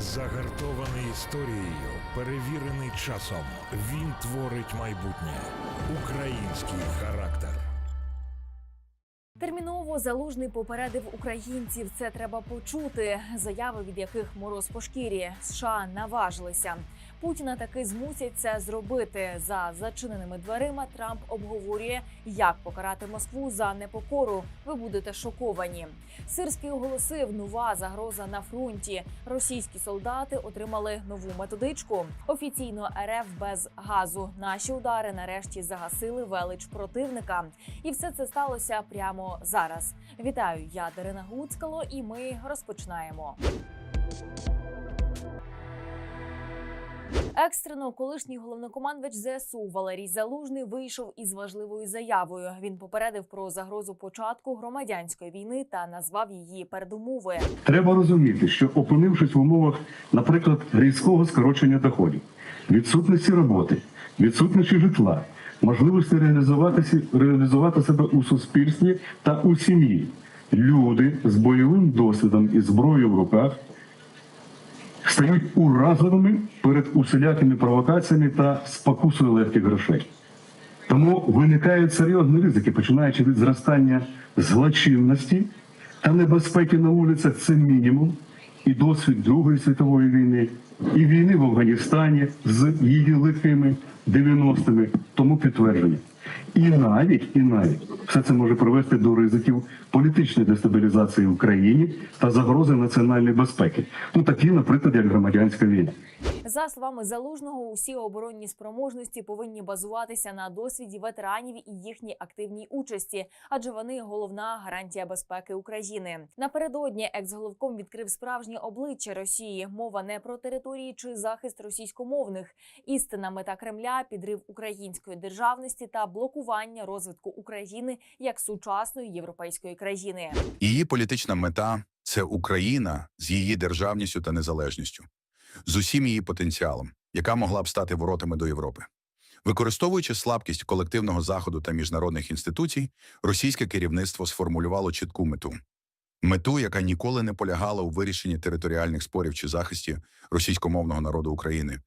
Загартований історією, перевірений часом. Він творить майбутнє. Український характер. Терміново залужний попередив українців. Це треба почути. Заяви, від яких мороз по шкірі США наважилися. Путіна таки змусять це зробити. За зачиненими дверима Трамп обговорює, як покарати Москву за непокору. Ви будете шоковані. Сирський оголосив нова загроза на фронті. Російські солдати отримали нову методичку. Офіційно РФ без газу. Наші удари нарешті загасили велич противника. І все це сталося прямо зараз. Вітаю, я Дарина Гуцкало, і ми розпочинаємо. Екстрено колишній головнокомандувач ЗСУ Валерій Залужний вийшов із важливою заявою. Він попередив про загрозу початку громадянської війни та назвав її передумови. Треба розуміти, що опинившись в умовах, наприклад, різкого скорочення доходів, відсутності роботи, відсутності житла, можливості реалізуватися, реалізувати себе у суспільстві та у сім'ї, люди з бойовим досвідом і зброєю в руках стають уразливими перед усілякими провокаціями та спокусою легких грошей. Тому виникають серйозні ризики, починаючи від зростання злочинності та небезпеки на вулицях це мінімум, і досвід Другої світової війни, і війни в Афганістані з її лихими 90-ми, тому підтвердження. І навіть, і навіть все це може привести до ризиків політичної дестабілізації в країні та загрози національної безпеки. Ну такі, наприклад, як громадянська війна. За словами залужного, усі оборонні спроможності повинні базуватися на досвіді ветеранів і їхній активній участі, адже вони головна гарантія безпеки України. Напередодні екс-головком відкрив справжнє обличчя Росії. Мова не про території чи захист російськомовних. Істинна мета Кремля підрив української державності та блокування розвитку України як сучасної європейської країни. Її політична мета це Україна з її державністю та незалежністю, з усім її потенціалом, яка могла б стати воротами до Європи. Використовуючи слабкість колективного заходу та міжнародних інституцій, російське керівництво сформулювало чітку мету. Мету, яка ніколи не полягала у вирішенні територіальних спорів чи захисті російськомовного народу України,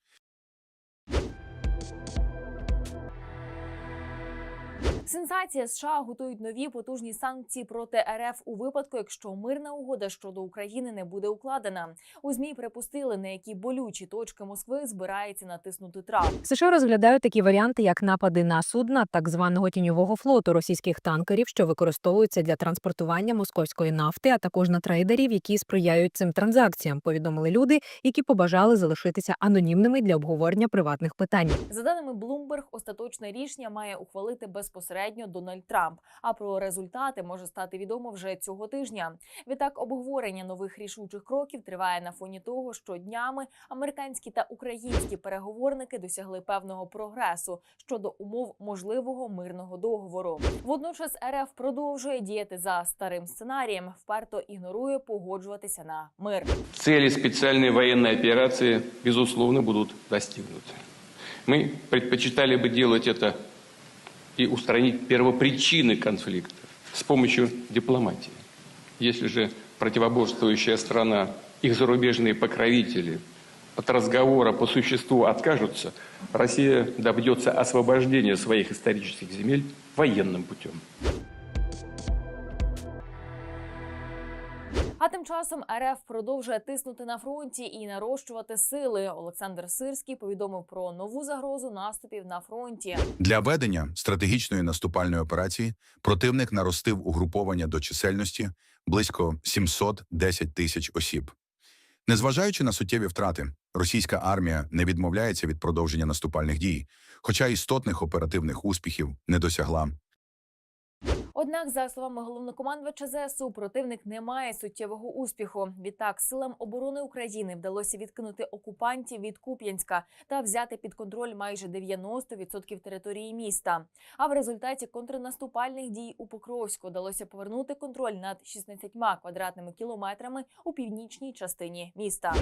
Сенсація США готують нові потужні санкції проти РФ у випадку, якщо мирна угода щодо України не буде укладена. У змі припустили, на які болючі точки Москви збирається натиснути Трамп. США розглядають такі варіанти, як напади на судна так званого тіньового флоту російських танкерів, що використовуються для транспортування московської нафти, а також на трейдерів, які сприяють цим транзакціям. Повідомили люди, які побажали залишитися анонімними для обговорення приватних питань. За даними Bloomberg, остаточне рішення має ухвалити безпосередньо Дональд Трамп. А про результати може стати відомо вже цього тижня. Відтак, обговорення нових рішучих кроків триває на фоні того, що днями американські та українські переговорники досягли певного прогресу щодо умов можливого мирного договору. Водночас РФ продовжує діяти за старим сценарієм, вперто ігнорує погоджуватися на мир. Цели специальной военной операции, безусловно, будут достигнуты. Мы предпочитали бы делать это и устранить первопричины конфликта с помощью дипломатии. Если же противоборствующая страна, их зарубежные покровители от разговора по существу откажутся, Россия добьется освобождения своих исторических земель военным путем. Тим часом РФ продовжує тиснути на фронті і нарощувати сили. Олександр Сирський повідомив про нову загрозу наступів на фронті. Для ведення стратегічної наступальної операції противник наростив угруповання до чисельності близько 710 тисяч осіб. Незважаючи на суттєві втрати, російська армія не відмовляється від продовження наступальних дій, хоча істотних оперативних успіхів не досягла. Однак, за словами головнокомандувача ЗСУ, противник не має суттєвого успіху. Відтак, силам оборони України вдалося відкинути окупантів від Куп'янська та взяти під контроль майже 90% території міста. А в результаті контрнаступальних дій у Покровську вдалося повернути контроль над 16 квадратними кілометрами у північній частині міста.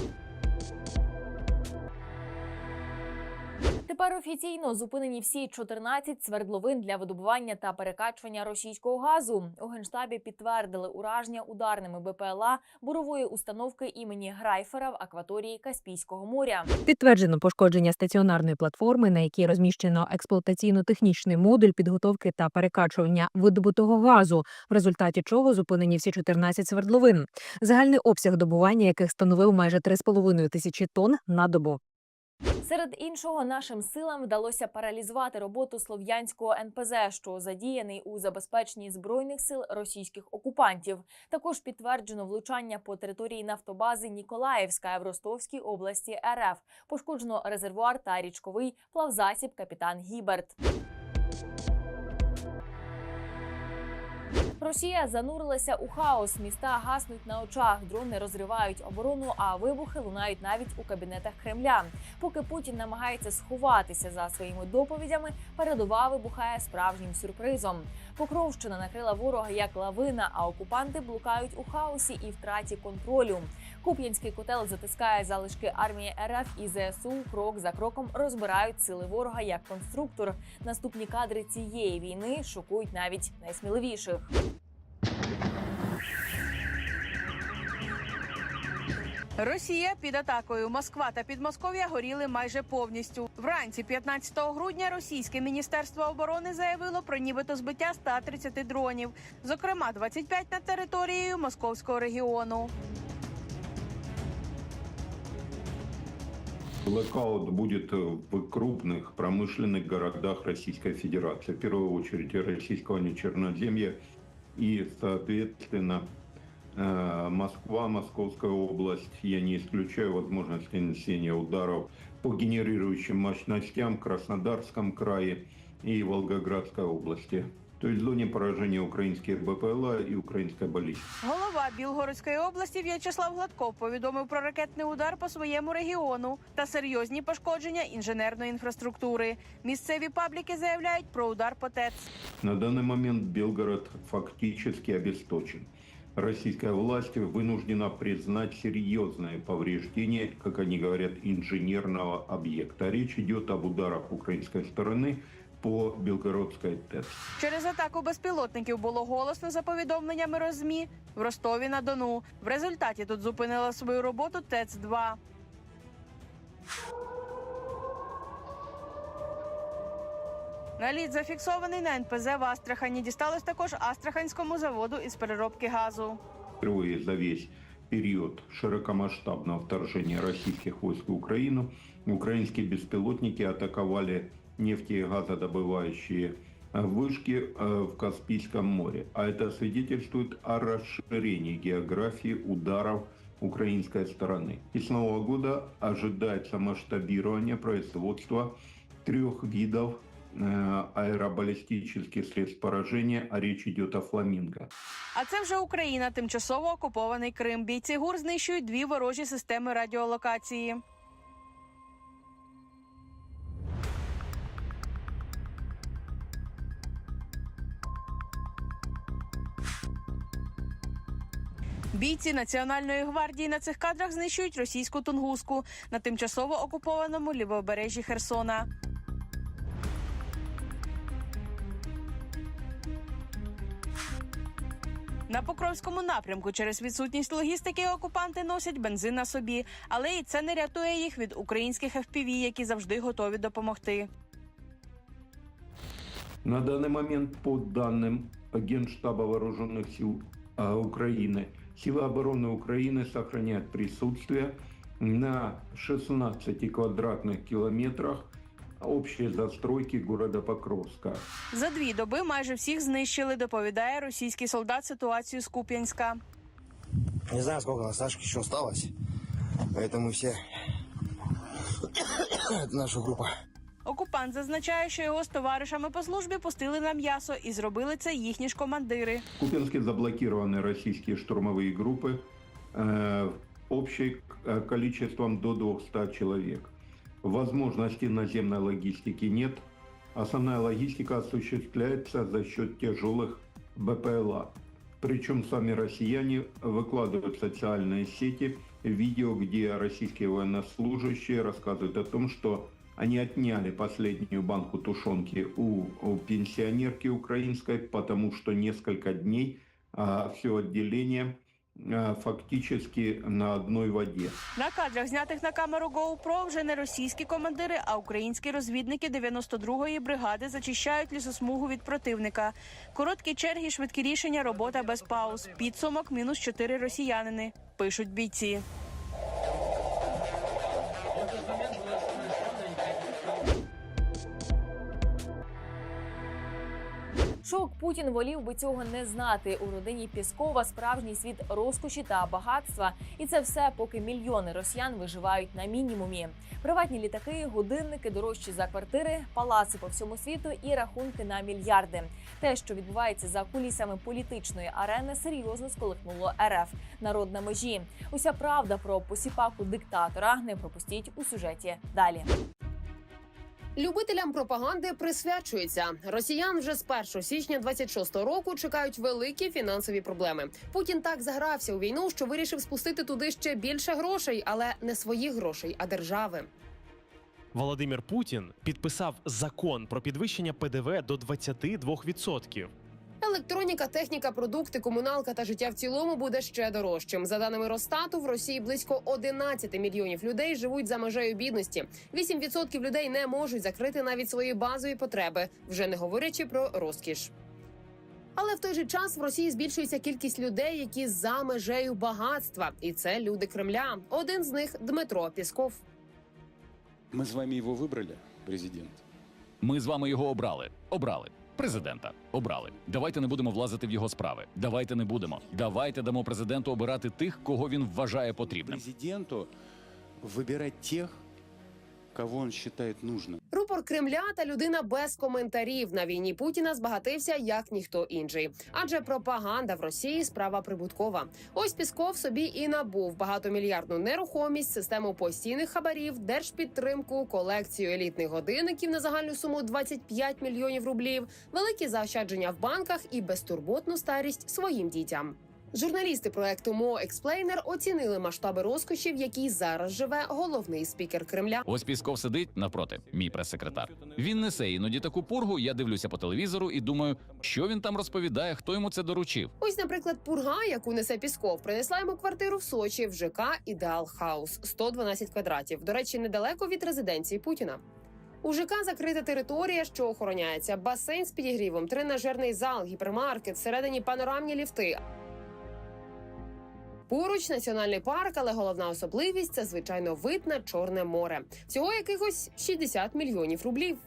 Тепер офіційно зупинені всі 14 свердловин для видобування та перекачування російського газу. У генштабі підтвердили ураження ударними БПЛА бурової установки імені Грайфера в акваторії Каспійського моря. Підтверджено пошкодження стаціонарної платформи, на якій розміщено експлуатаційно-технічний модуль підготовки та перекачування видобутого газу, в результаті чого зупинені всі 14 свердловин. Загальний обсяг добування яких становив майже 3,5 тисячі тонн на добу. Серед іншого, нашим силам вдалося паралізувати роботу слов'янського НПЗ, що задіяний у забезпеченні збройних сил російських окупантів. Також підтверджено влучання по території нафтобази Ніколаївська в Ростовській області РФ. Пошкоджено резервуар та річковий плавзасіб капітан Гіберт. Росія занурилася у хаос. Міста гаснуть на очах. Дрони розривають оборону, а вибухи лунають навіть у кабінетах Кремля. Поки Путін намагається сховатися за своїми доповідями, передова вибухає справжнім сюрпризом. Покровщина накрила ворога як лавина, а окупанти блукають у хаосі і втраті контролю. Куп'янський котел затискає залишки армії РФ і ЗСУ. Крок за кроком розбирають сили ворога як конструктор. Наступні кадри цієї війни шокують навіть найсміливіших. Росія під атакою. Москва та Підмосков'я горіли майже повністю. Вранці 15 грудня російське міністерство оборони заявило про нібито збиття 130 дронів, зокрема 25 над територією московського регіону. Блэкаут будет э, в крупных промышленных городах Российской Федерации, в первую очередь российского Нечерноземья и, соответственно, э, Москва, Московская область. Я не исключаю возможности нанесения ударов по генерирующим мощностям в Краснодарском крае и Волгоградской области. То есть в зоне поражения украинских БПЛА и украинская баллистика. Голова Білгородської області В'ячеслав Гладков повідомив про ракетний удар по своєму регіону та серйозні пошкодження інженерної інфраструктури. Місцеві пабліки заявляють про удар по ТЕЦ. На данный момент Белгород фактически обесточен. Российская власть вынуждена признать серьезное повреждение, как они говорят, инженерного объекта. Речь идет об ударах украинской стороны по Белгородской ТЭЦ. Через атаку безпілотників було голосно за повідомленнями Розмі в Ростові на Дону. В результаті тут зупинила свою роботу ТЕЦ 2 Наліт зафіксований на НПЗ в Астрахані. Дісталось також Астраханському заводу із переробки газу. Впервые за весь период широкомасштабного вторжения российских войск в Украину украинские беспилотники атаковали нефти и газодобывающие э, вышки э, в Каспийском море. А это свидетельствует о расширении географии ударов украинской стороны. И с Нового года ожидается масштабирование производства трех видов э, аэробаллистических средств поражения, а речь идет о фламинго. А це вже Україна, тимчасово окупований Крим. Бійці ГУР знищують дві ворожі системи радіолокації. Бійці Національної гвардії на цих кадрах знищують російську тунгуску на тимчасово окупованому лівобережжі Херсона. На Покровському напрямку через відсутність логістики окупанти носять бензин на собі, але і це не рятує їх від українських FPV, які завжди готові допомогти. На данный момент, по данным Генштаба Вооруженных сил а, Украины, силы обороны Украины сохраняют присутствие на 16 квадратных километрах общей застройки города Покровска. За дві доби майже всіх знищили, доповідає російський солдат ситуацію з Куп'янська. Не знаю, сколько на Сашке еще осталось. Поэтому все... Это наша группа. Окупант зазначає, що його з товаришами по службі пустили на м'ясо і зробили це їхні ж командири. В Купинске заблокированы российские штурмовые группы э, общим э, количеством до 200 человек. Возможности наземной логистики нет. Основная логистика осуществляется за счет тяжелых БПЛА. Причем сами россияне выкладывают в социальные сети видео, где российские военнослужащие рассказывают о том, что Они отняли последнюю банку тушенки у, у пенсионерки украинской, потому что несколько дней все отделение а, фактически на одной воде. На кадрах, знятих на камеру GoPro, вже не російські командири, а українські розвідники 92-ї бригади зачищають лісосмугу від противника. Короткі черги, швидкі рішення, робота без пауз. Підсумок мінус 4 росіянини. Пишуть бійці. Шок Путін волів би цього не знати. У родині Піскова справжній світ розкоші та багатства, і це все, поки мільйони росіян виживають на мінімумі. Приватні літаки, годинники дорожчі за квартири, палаци по всьому світу і рахунки на мільярди. Те, що відбувається за кулісами політичної арени, серйозно сколихнуло РФ. Народ на межі. Уся правда про посіпаку диктатора не пропустіть у сюжеті далі. Любителям пропаганди присвячується. Росіян вже з 1 січня 26-го року чекають великі фінансові проблеми. Путін так загрався у війну, що вирішив спустити туди ще більше грошей, але не своїх грошей, а держави. Володимир Путін підписав закон про підвищення ПДВ до 22%. Електроніка, техніка, продукти, комуналка та життя в цілому буде ще дорожчим. За даними Росстату, в Росії близько 11 мільйонів людей живуть за межею бідності. 8% людей не можуть закрити навіть свої базові потреби, вже не говорячи про розкіш. Але в той же час в Росії збільшується кількість людей, які за межею багатства, і це люди Кремля. Один з них Дмитро Пісков. Ми з вами його вибрали, президент. Ми з вами його обрали. Обрали. Президента обрали. Давайте не будемо влазити в його справи. Давайте не будемо. Давайте дамо президенту обирати тих, кого він вважає потрібним. Президенту вибирати тих, кого він вважає нужним. Рупор Кремля та людина без коментарів на війні Путіна збагатився як ніхто інший. Адже пропаганда в Росії справа прибуткова. Ось Пісков собі і набув багатомільярдну нерухомість, систему постійних хабарів, держпідтримку, колекцію елітних годинників на загальну суму 25 мільйонів рублів, великі заощадження в банках і безтурботну старість своїм дітям. Журналісти проекту Мо Експлейнер оцінили масштаби розкошів, які зараз живе головний спікер Кремля. Ось Пісков сидить навпроти, мій прес-секретар. Він несе іноді таку пургу. Я дивлюся по телевізору і думаю, що він там розповідає, хто йому це доручив. Ось, наприклад, пурга, яку несе Пісков, принесла йому квартиру в Сочі в ЖК Ідеал Хаус 112 квадратів. До речі, недалеко від резиденції Путіна. У ЖК закрита територія, що охороняється, басейн з підігрівом, тренажерний зал, гіпермаркет, всередині панорамні ліфти. Поруч національний парк, але головна особливість це звичайно вид на Чорне море. Всього якихось 60 мільйонів рублів.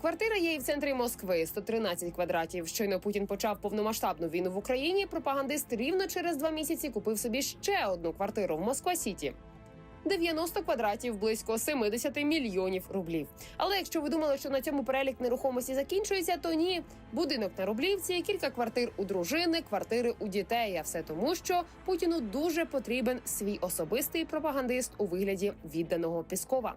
Квартира є і в центрі Москви 113 квадратів. Щойно Путін почав повномасштабну війну в Україні. Пропагандист рівно через два місяці купив собі ще одну квартиру в Москва Сіті. 90 квадратів близько 70 мільйонів рублів. Але якщо ви думали, що на цьому перелік нерухомості закінчується, то ні. Будинок на рублівці, кілька квартир у дружини, квартири у дітей. А все тому, що Путіну дуже потрібен свій особистий пропагандист у вигляді відданого Піскова.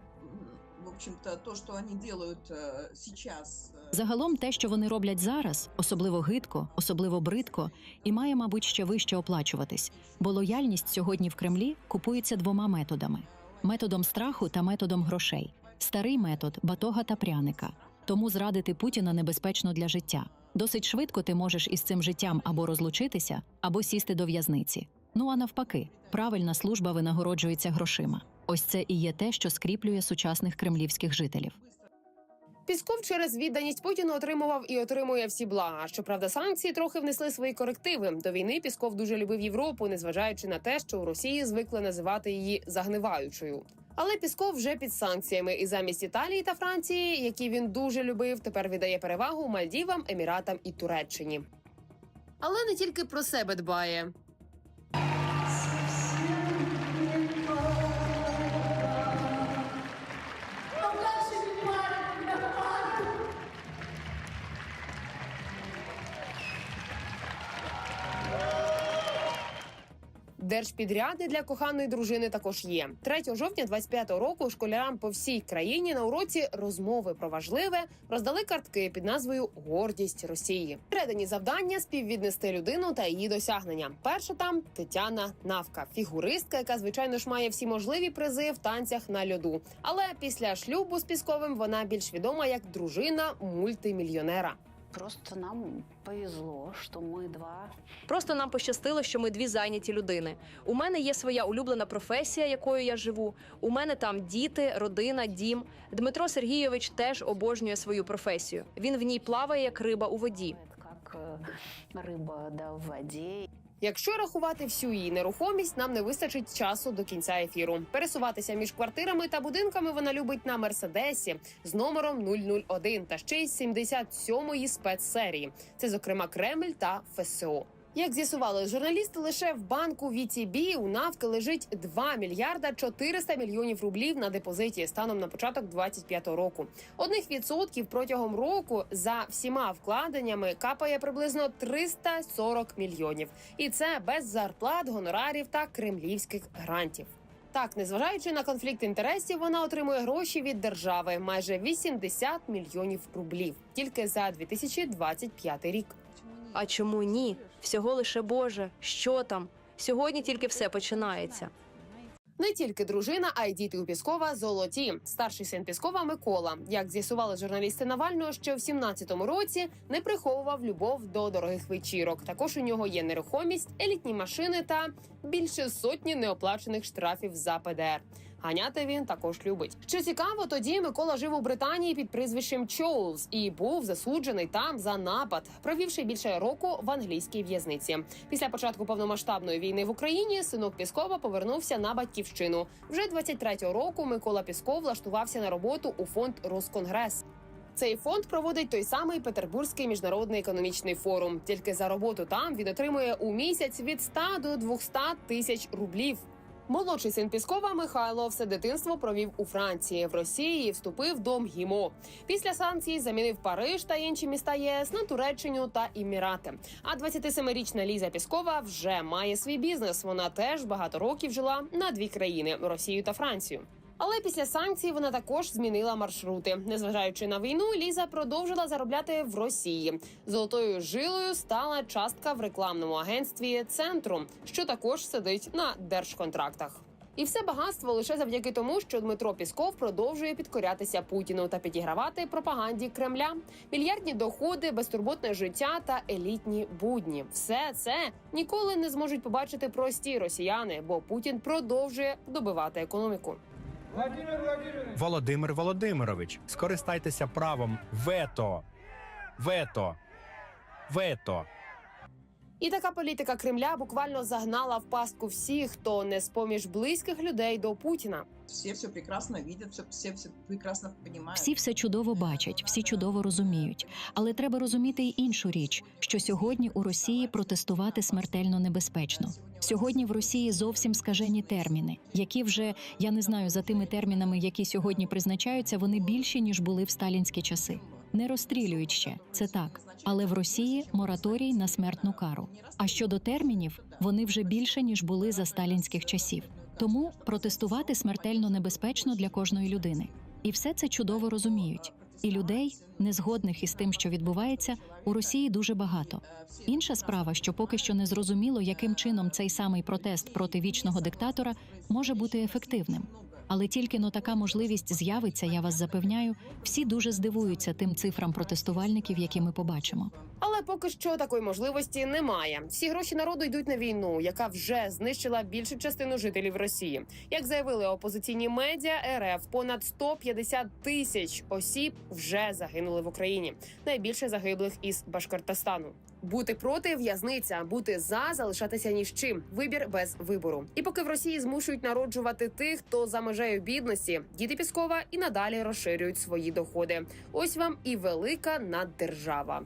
Общем-то, то, что они делают э, сейчас. э, Загалом, те, що вони роблять зараз, особливо гидко, особливо бридко, і має, мабуть, ще вище оплачуватись, бо лояльність сьогодні в Кремлі купується двома методами: методом страху та методом грошей. Старий метод батога та пряника. Тому зрадити Путіна небезпечно для життя. Досить швидко ти можеш із цим життям або розлучитися, або сісти до в'язниці. Ну а навпаки, правильна служба винагороджується грошима. Ось це і є те, що скріплює сучасних кремлівських жителів. Пісков через відданість Путіну отримував і отримує всі блага. Щоправда, санкції трохи внесли свої корективи. До війни Пісков дуже любив Європу, незважаючи на те, що у Росії звикли називати її загниваючою. Але Пісков вже під санкціями, і замість Італії та Франції, які він дуже любив, тепер віддає перевагу Мальдівам, Еміратам і Туреччині. Але не тільки про себе дбає. Держпідряди для коханої дружини також є. 3 жовтня 25-го року школярам по всій країні на уроці розмови про важливе роздали картки під назвою Гордість Росії. Передані завдання співвіднести людину та її досягнення. Перша там Тетяна Навка, фігуристка, яка звичайно ж має всі можливі призи в танцях на льоду. Але після шлюбу з Пісковим вона більш відома як дружина мультимільйонера. Просто нам повезло, що ми два. Просто нам пощастило, що ми дві зайняті людини. У мене є своя улюблена професія, якою я живу. У мене там діти, родина, дім. Дмитро Сергійович теж обожнює свою професію. Він в ній плаває як риба у воді. Як е, риба да, в воді. Якщо рахувати всю її нерухомість, нам не вистачить часу до кінця ефіру. Пересуватися між квартирами та будинками вона любить на мерседесі з номером 001 та ще й з 77-ї спецсерії. Це, зокрема, Кремль та ФСО. Як з'ясували журналісти, лише в банку VTB у Навки лежить 2 мільярда 400 мільйонів рублів на депозиті станом на початок 25-го року. Одних відсотків протягом року за всіма вкладеннями капає приблизно 340 мільйонів, і це без зарплат, гонорарів та кремлівських грантів. Так, незважаючи на конфлікт інтересів, вона отримує гроші від держави майже 80 мільйонів рублів тільки за 2025 рік. А чому ні? Всього лише Боже. Що там? Сьогодні тільки все починається. Не тільки дружина, а й діти у Піскова золоті. Старший син Піскова Микола. Як з'ясували журналісти Навального, ще в 17-му році не приховував любов до дорогих вечірок. Також у нього є нерухомість, елітні машини та більше сотні неоплачених штрафів за ПДР. Ганяти він також любить. Що цікаво, тоді Микола жив у Британії під прізвищем Чоулз і був засуджений там за напад, провівши більше року в англійській в'язниці. Після початку повномасштабної війни в Україні синок Піскова повернувся на батьківщину. Вже 23-го року Микола Пісков влаштувався на роботу у фонд Росконгрес. Цей фонд проводить той самий Петербурзький міжнародний економічний форум. Тільки за роботу там він отримує у місяць від 100 до 200 тисяч рублів. Молодший син Піскова Михайло все дитинство провів у Франції. В Росії вступив до МГІМО. Після санкцій замінив Париж та інші міста ЄС на Туреччину та Імірати. А 27-річна Ліза Піскова вже має свій бізнес. Вона теж багато років жила на дві країни Росію та Францію. Але після санкцій вона також змінила маршрути. Незважаючи на війну, Ліза продовжила заробляти в Росії. Золотою жилою стала частка в рекламному агентстві Центрум, що також сидить на держконтрактах. І все багатство лише завдяки тому, що Дмитро Пісков продовжує підкорятися Путіну та підігравати пропаганді Кремля. Мільярдні доходи, безтурботне життя та елітні будні. Все це ніколи не зможуть побачити прості росіяни, бо Путін продовжує добивати економіку. Володимир Володимирович, скористайтеся правом вето. Вето. Вето. І така політика Кремля буквально загнала в пастку всіх, хто не з поміж близьких людей до Путіна. Все все прекрасно видят, все, все, все прекрасно понимают. Всі все чудово бачать, всі чудово розуміють. Але треба розуміти й іншу річ, що сьогодні у Росії протестувати смертельно небезпечно. Сьогодні в Росії зовсім скажені терміни, які вже я не знаю за тими термінами, які сьогодні призначаються, вони більші ніж були в сталінські часи. Не розстрілюють ще це так, але в Росії мораторій на смертну кару. А щодо термінів, вони вже більше ніж були за сталінських часів. Тому протестувати смертельно небезпечно для кожної людини, і все це чудово розуміють. І людей, незгодних із тим, що відбувається, у Росії дуже багато. Інша справа, що поки що не зрозуміло, яким чином цей самий протест проти вічного диктатора може бути ефективним. Але тільки но така можливість з'явиться, я вас запевняю, всі дуже здивуються тим цифрам протестувальників, які ми побачимо. Але поки що такої можливості немає. Всі гроші народу йдуть на війну, яка вже знищила більшу частину жителів Росії. Як заявили опозиційні медіа, РФ понад 150 тисяч осіб вже загинули в Україні. Найбільше загиблих із Башкортостану. Бути проти в'язниця, бути за залишатися ні з чим. Вибір без вибору. І поки в Росії змушують народжувати тих, хто за межею бідності, діти Піскова і надалі розширюють свої доходи. Ось вам і велика наддержава.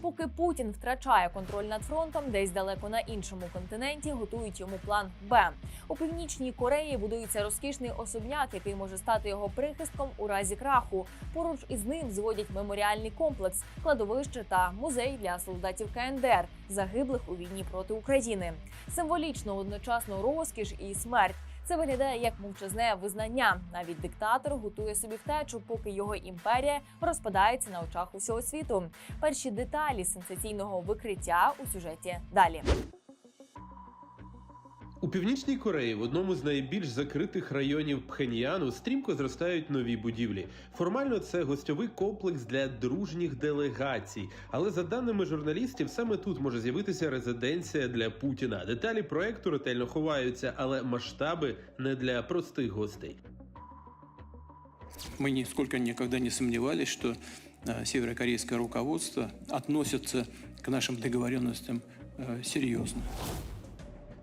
Поки Путін втрачає контроль над фронтом, десь далеко на іншому континенті готують йому план Б. У північній Кореї будується розкішний особняк, який може стати його прихистком у разі краху. Поруч із ним зводять меморіальний комплекс, кладовище та музей для солдатів КНДР, загиблих у війні проти України. Символічно одночасно розкіш і смерть. Це виглядає як мовчазне визнання. Навіть диктатор готує собі втечу, поки його імперія розпадається на очах усього світу. Перші деталі сенсаційного викриття у сюжеті далі. У північній Кореї в одному з найбільш закритих районів Пхеньяну стрімко зростають нові будівлі. Формально це гостьовий комплекс для дружніх делегацій. Але за даними журналістів, саме тут може з'явитися резиденція для Путіна. Деталі проекту ретельно ховаються, але масштаби не для простих гостей. Мы нисколько никогда не сомневались, что э, северокорейское руководство относится к нашим договоренностям э, серьезно.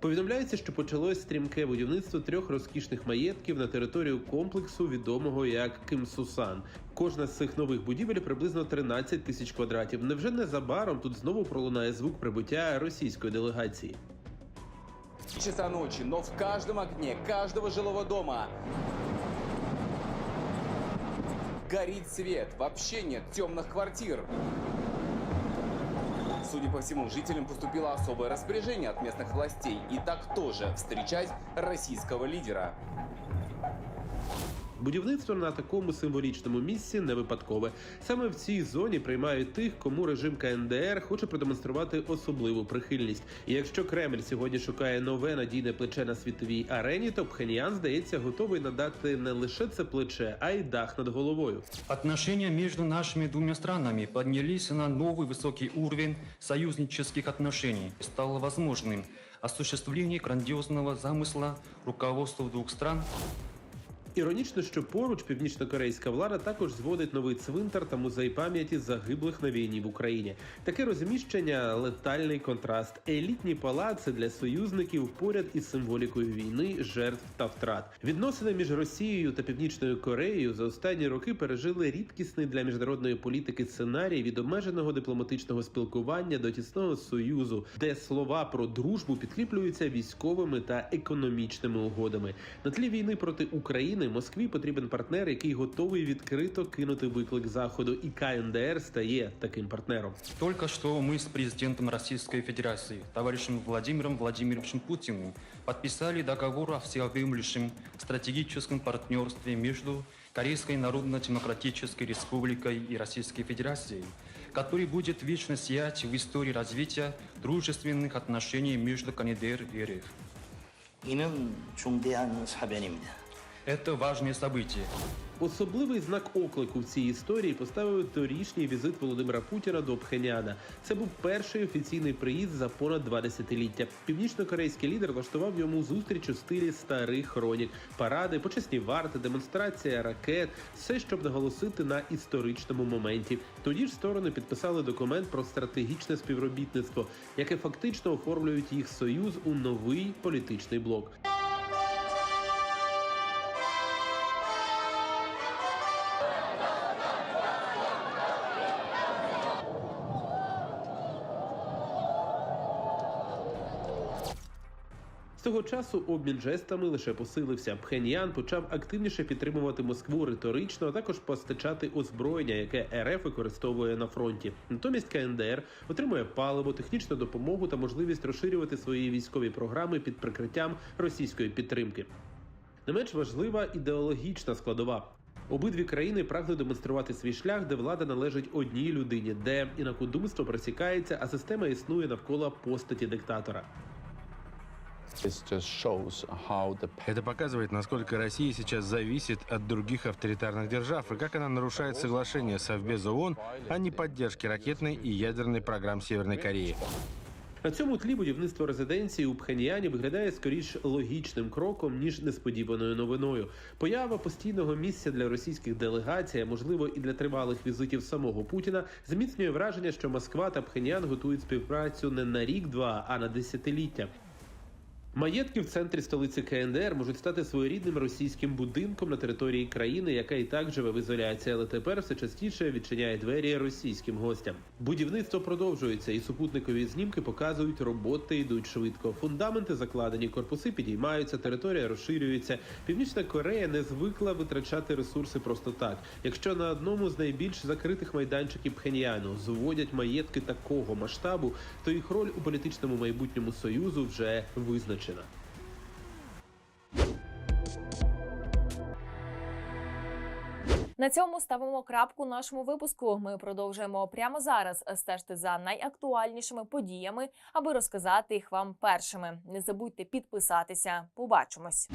Повідомляється, що почалось стрімке будівництво трьох розкішних маєтків на територію комплексу, відомого як Кимсусан. Кожна з цих нових будівель приблизно 13 тисяч квадратів. Невже незабаром тут знову пролунає звук прибуття російської делегації? часа ночи, но в каждом окне каждого жилого дома горит свет. Вообще нет темных квартир. Судя по всему, жителям поступило особое распоряжение от местных властей. И так тоже встречать российского лидера. Будівництво на такому символічному місці не випадкове. Саме в цій зоні приймають тих, кому режим КНДР хоче продемонструвати особливу прихильність. І якщо Кремль сьогодні шукає нове надійне плече на світовій арені, то Пхеньян, здається, готовий надати не лише це плече, а й дах над головою. Отношения между нашими двумя странами поднялись на новый высокий уровень союзнических отношений. Стало возможным осуществление грандиозного замысла руководства двух стран Іронічно, що поруч північнокорейська влада також зводить новий цвинтар та музей пам'яті загиблих на війні в Україні. Таке розміщення летальний контраст. Елітні палаци для союзників поряд із символікою війни, жертв та втрат. Відносини між Росією та Північною Кореєю за останні роки пережили рідкісний для міжнародної політики сценарій від обмеженого дипломатичного спілкування до тісного союзу, де слова про дружбу підкріплюються військовими та економічними угодами. На тлі війни проти України Москві потрібен партнер, який готовий відкрито кинути виклик заходу, і КНДР стає таким партнером. Только что мы с президентом Российской Федерации, товарищем Владимиром Владимировичем Путиным, подписали договор о всеобъемлющем стратегическом партнерстве между Корейской Народно-Демократической Республикой и Российской Федерацией, который будет вечно сиять в истории развития дружественных отношений между КНДР и РФ. 이는 중대한 사변입니다. Это важное событие. Особливий знак оклику в цій історії поставив торішній візит Володимира Путіна до Пхеняна. Це був перший офіційний приїзд за понад два десятиліття. Північно-корейський лідер влаштував йому зустріч у стилі старих хронік, паради, почесні варти, демонстрація ракет, все, щоб наголосити на історичному моменті. Тоді ж сторони підписали документ про стратегічне співробітництво, яке фактично оформлюють їх союз у новий політичний блок. Того часу обмін жестами лише посилився. Пхеньян почав активніше підтримувати Москву риторично, а також постачати озброєння, яке РФ використовує на фронті. Натомість КНДР отримує паливо, технічну допомогу та можливість розширювати свої військові програми під прикриттям російської підтримки. Не менш важлива ідеологічна складова. Обидві країни прагнуть демонструвати свій шлях, де влада належить одній людині, де інакодумство просікається, а система існує навколо постаті диктатора. Это показывает, насколько Россия сейчас зависит от других авторитарных держав и как она нарушает соглашение Совбеза ООН о неподдержке ракетной и ядерной программ Северной Кореи. На цьому тлі будівництво резиденції у Пхеньяні виглядає скоріш логічним кроком ніж несподіваною новиною. Поява постійного місця для російських делегацій, а можливо і для тривалих візитів самого Путіна, зміцнює враження, що Москва та Пхеньян готують співпрацю не на рік-два, а на десятиліття. Маєтки в центрі столиці КНДР можуть стати своєрідним російським будинком на території країни, яка і так живе в ізоляції, але тепер все частіше відчиняє двері російським гостям. Будівництво продовжується, і супутникові знімки показують, роботи йдуть швидко. Фундаменти закладені, корпуси підіймаються, територія розширюється. Північна Корея не звикла витрачати ресурси просто так. Якщо на одному з найбільш закритих майданчиків Пхеньяну зводять маєтки такого масштабу, то їх роль у політичному майбутньому союзу вже визначена. На цьому ставимо крапку нашому випуску. Ми продовжуємо прямо зараз стежити за найактуальнішими подіями, аби розказати їх вам першими. Не забудьте підписатися. Побачимось.